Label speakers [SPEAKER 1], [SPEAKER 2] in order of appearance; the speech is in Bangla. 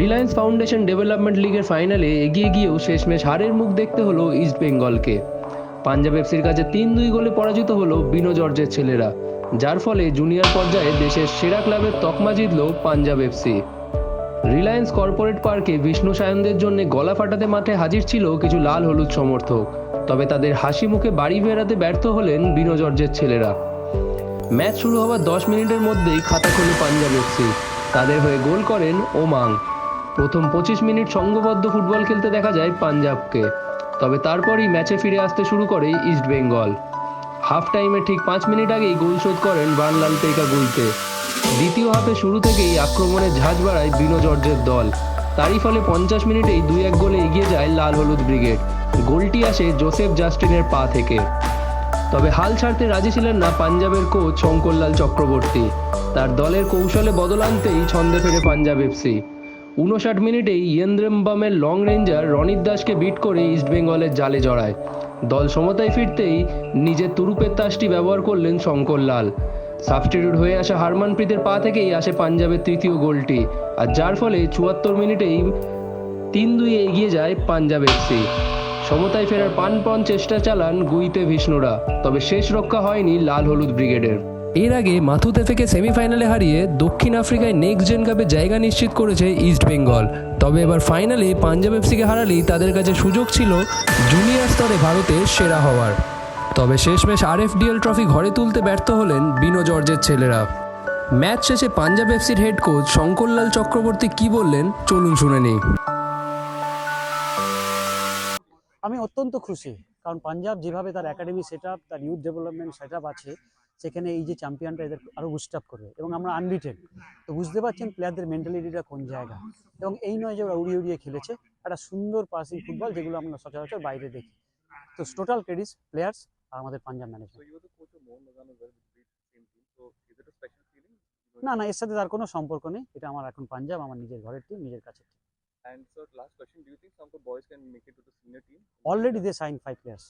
[SPEAKER 1] রিলায়েন্স ফাউন্ডেশন ডেভেলপমেন্ট লিগের ফাইনালে এগিয়ে গিয়েও শেষমেশ হারের মুখ দেখতে হলো ইস্ট বেঙ্গলকে পাঞ্জাব এফসির কাছে তিন দুই গোলে পরাজিত হলো বিনো জর্জের ছেলেরা, যার ফলে জুনিয়র পর্যায়ে দেশের সেরা ক্লাবের তকমা জিতল পাঞ্জাব এফসি রিলায়েন্স কর্পোরেট পার্কে বিষ্ণু সায়নদের জন্য গলা ফাটাতে মাঠে হাজির ছিল কিছু লাল হলুদ সমর্থক, তবে তাদের হাসি মুখে বাড়ি ফেরাতে ব্যর্থ হলেন বিনো জর্জের ছেলেরা। ম্যাচ শুরু হওয়ার দশ মিনিটের মধ্যেই খাতা খোলে পাঞ্জাব এফসি তাদের হয়ে গোল করেন ওমাং। প্রথম পঁচিশ মিনিট সংঘবদ্ধ ফুটবল খেলতে দেখা যায় পাঞ্জাবকে। তবে তারপরই ম্যাচে ফিরে আসতে শুরু করে ইস্ট বেঙ্গল। হাফ টাইমে ঠিক পাঁচ মিনিট আগেই গোল শোধ করেন বানলাল পেকা গুলতে দ্বিতীয় হাফে শুরু থেকেই আক্রমণের ঝাঁজ বাড়ায় বিনো জর্জের দল। তারই ফলে পঞ্চাশ মিনিটেই দুই এক গোলে এগিয়ে যায় লাল হলুদ ব্রিগেড। গোলটি আসে জোসেফ জাস্টিনের পা থেকে। তবে হাল ছাড়তে রাজি ছিলেন না পাঞ্জাবের কোচ শঙ্করলাল চক্রবর্তী। তার দলের কৌশলে বদল আনতেই ছন্দে ফেরে পাঞ্জাব এফসি। উনষাট মিনিটেই ইয়েন্দ্রেমবামের লং রেঞ্জার রনিত দাসকে বিট করে ইস্টবেঙ্গলের জালে জড়ায়। দল সমতায় ফিরতেই নিজের তুরুপের তাসটি ব্যবহার করলেন শঙ্কর লাল। সাবস্টিটিউট হয়ে আসা হারমানপ্রীতের পা থেকেই আসে পাঞ্জাবের তৃতীয় গোলটি, আর যার ফলে চুয়াত্তর মিনিটেই তিন দুই এগিয়ে যায় পাঞ্জাব এফসি সমতায় ফেরার প্রাণপণ চেষ্টা চালান গুইতে ভিষ্ণুরা, তবে শেষ রক্ষা হয়নি লাল হলুদ ব্রিগেডের। এর আগে মাথুতে থেকে সেমিফাইনালে হারিয়ে দক্ষিণ আফ্রিকায় নেক্সট জেন কাপে জায়গা নিশ্চিত করেছে ইস্ট বেঙ্গল তবে এবার ফাইনালে পাঞ্জাব এফসিকে হারালেই তাদের কাছে সুযোগ ছিল জুনিয়র স্তরে ভারতের সেরা হওয়ার। তবে শেষমেশ আরএফডিএল ট্রফি ঘরে তুলতে ব্যর্থ হলেন বিনো জর্জের ছেলেরা। ম্যাচ শেষে পাঞ্জাব এফসির হেড কোচ শঙ্করলাল চক্রবর্তী কি বললেন, চলুন শুনে নিই।
[SPEAKER 2] আমি অত্যন্ত খুশি, কারণ পাঞ্জাব যেভাবে তার একাডেমি সেট আপ তার ইউথ ডেভেলপমেন্ট সেট আছে সেখানে এই যে চ্যাম্পিয়নটা এদের আরও বুস্ট আপ করবে এবং আমরা আনবিটেন তো বুঝতে পারছেন প্লেয়ারদের মেন্টালিটিটা কোন জায়গা? এবং এই নয় যে ওরা উড়িয়ে উড়িয়ে খেলেছে একটা সুন্দর পাসিং ফুটবল যেগুলো আমরা সচরাচর বাইরে দেখি। তো টোটাল ক্রেডিট প্লেয়ার্স আর আমাদের পাঞ্জাব ম্যানেজমেন্ট? না না এর সাথে তার কোনো সম্পর্ক নেই। এটা আমার এখন পাঞ্জাব আমার নিজের ঘরের টিম নিজের কাছে
[SPEAKER 3] And so last question, do you think some of the boys can make it to the senior team?
[SPEAKER 2] Already they sign five players